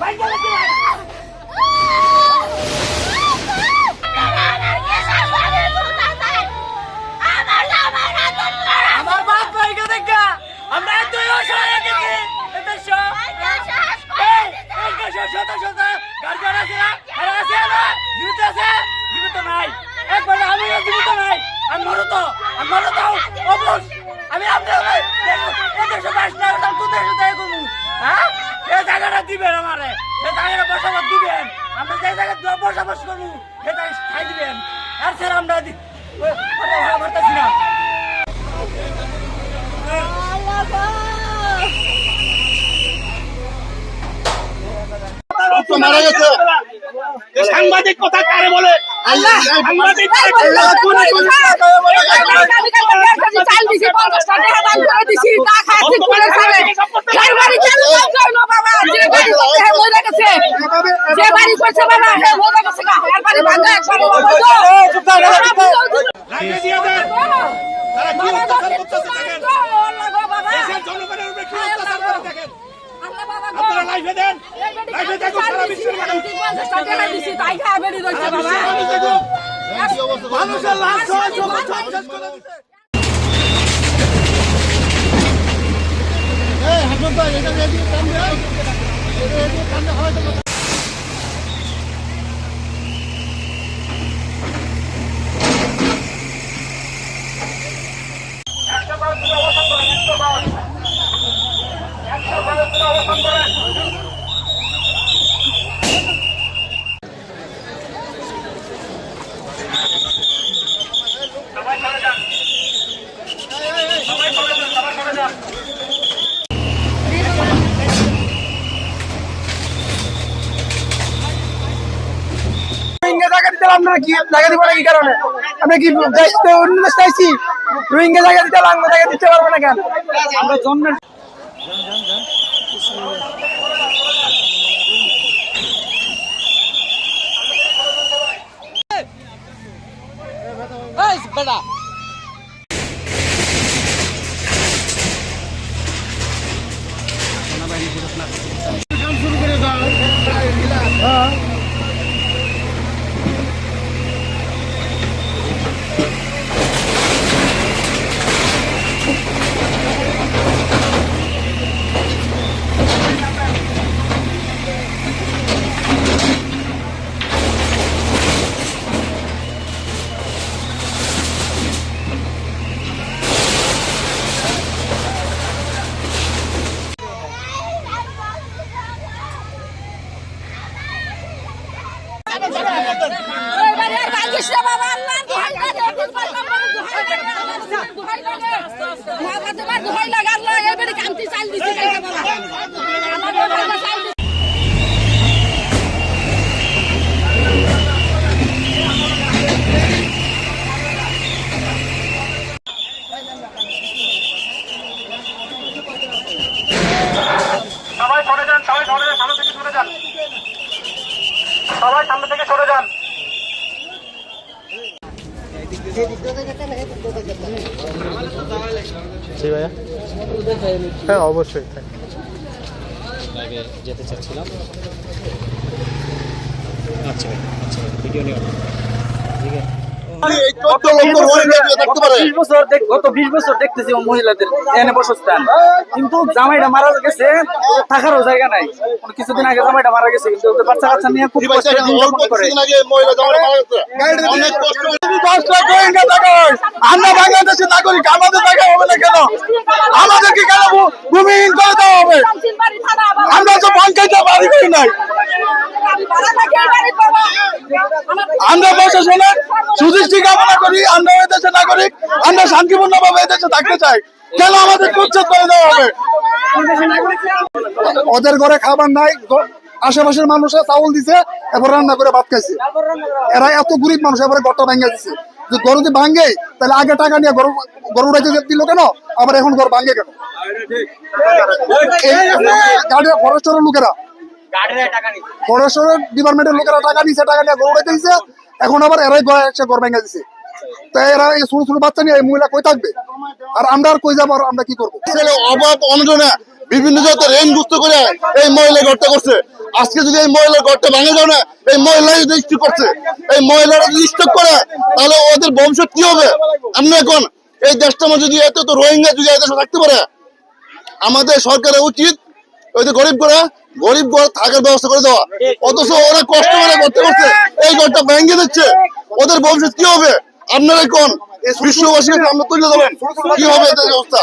Vai, galera! আর আমরা না। মারা গেছে। সাংবাদিক কথা কারে বলে? আল্লাহ! সাংবাদিক আল্লাহ! কোনে কোনে চাল দিছি? পঞ্চাশ টাকা দান করে দিছি তা খাচ্ছি খুলে খাবে যার বাড়ি চালু করছে না বাবা যে বাড়ি করছে মরে গেছে। যে বাড়ি করছে বাবা হে মরে গেছে গা আর বাড়ি ভাঙা একবারে লাইনে দিয়ে দেন তারা কি অত্যাচার করতেছে দেখেন? দেশের জনগণের উপরে কি অত্যাচার করে দেখেন? আপনারা লাইভে দেন লাইভে দেখুন সারা বিশ্বের মানুষ। মানুষের লাশ শেষ করে দিচ্ছে এই ভাই এটা রেডি কাম দেন রেডি কাম দেন হয় তো রোহিঙ্গা জায়গা দিতে হলে আপনারা কি জায়গা দিব না কি কারণে? আমরা কি অন্য চাইছি রোহিঙ্গা জায়গা দিতে আমরা জায়গা দিতে পারব না কেন? আমরা জন্মের सुरू करे সবাই সরে যান সবাই সরে যান সামনে থেকে সরে যান। সবাই সামনে থেকে সরে যান। হ্যাঁ অবশ্যই যেতে চাচ্ছিলাম। আচ্ছা আচ্ছা ভিডিও নিয়ে ঠিক আছে। এই কত লক্ষ রোহিঙ্গা দেখতে পারে। বিশ বছর দেখ- গত বিশ বছর দেখতেছি মহিলাদের এনে বসস্থান। কিন্তু জামাইটা মারা গেছে থাকারও জায়গা নাই। কিছুদিন আগে জামাইটা মারা গেছে কিন্তু ওদের বাচ্চা কাচ্চা নিয়ে খুব কষ্টে করে আমরা বাংলাদেশের নাগরিক আমাদের টাকা হবে না কেন? আমাদেরকে কেন ভূমিহীন করে দেওয়া হবে? আমরা তো বাংকাইতে বাড়ি করি নাই। আমরা প্রশাসনের সুদৃষ্টি কামনা করি আমরা এই দেশের নাগরিক আমরা শান্তিপূর্ণ ভাবে এই দেশে থাকতে চাই। কেন আমাদের করে দেওয়া হবে? ওদের ঘরে খাবার নাই আশেপাশের মানুষের চাউল দিছে এবার রান্না করে ভাত খাইছে। এরা এত গরিব মানুষ এবারে ঘরটা ভাঙ্গে দিছে। যদি ঘর যদি ভাঙ্গে তাহলে আগে টাকা নিয়ে গরু গরু উড়াইতে দিল কেন? আবার এখন ঘর ভাঙে কেন? এই গাড়ির ফরেস্টের লোকেরা ফরেস্টের ডিপার্টমেন্টের লোকেরা টাকা নিছে টাকা নিয়ে গরু উড়াইতে দিছে। এখন আবার এরাই ঘরে এসে ঘর ভেঙে দিছে। তাই এরা এই ছোট ছোট বাচ্চা নিয়ে এই মহিলা কই থাকবে? আর আমরা আর কই যাব, আর আমরা কি করব? ছেলে অভাব অনটনে বিভিন্ন জাতের রেন গুস্ত করে এই মহিলা ঘরটা করছে। আজকে যদি এই মহিলার ঘরটা ভাঙে যাও না এই মহিলাই যদি স্টক করছে, এই মহিলারা যদি স্টক করে, তাহলে ওদের ভবিষ্যৎ কি হবে? আমরা এখন এই দেশটা যদি এত তো রোহিঙ্গা যদি দেশে থাকতে পারে, আমাদের সরকারের উচিত ওই যে গরিব করে গরিব ঘর থাকার ব্যবস্থা করে দেওয়া। অথচ ওরা কষ্ট করে করতে করতে এই ঘরটা ভেঙে দিচ্ছে। ওদের ভবিষ্যৎ কি হবে? আপনারা কোন? বিশ্ববাসীকে সামনে তুলে দেবেন। কি হবে এদের অবস্থা?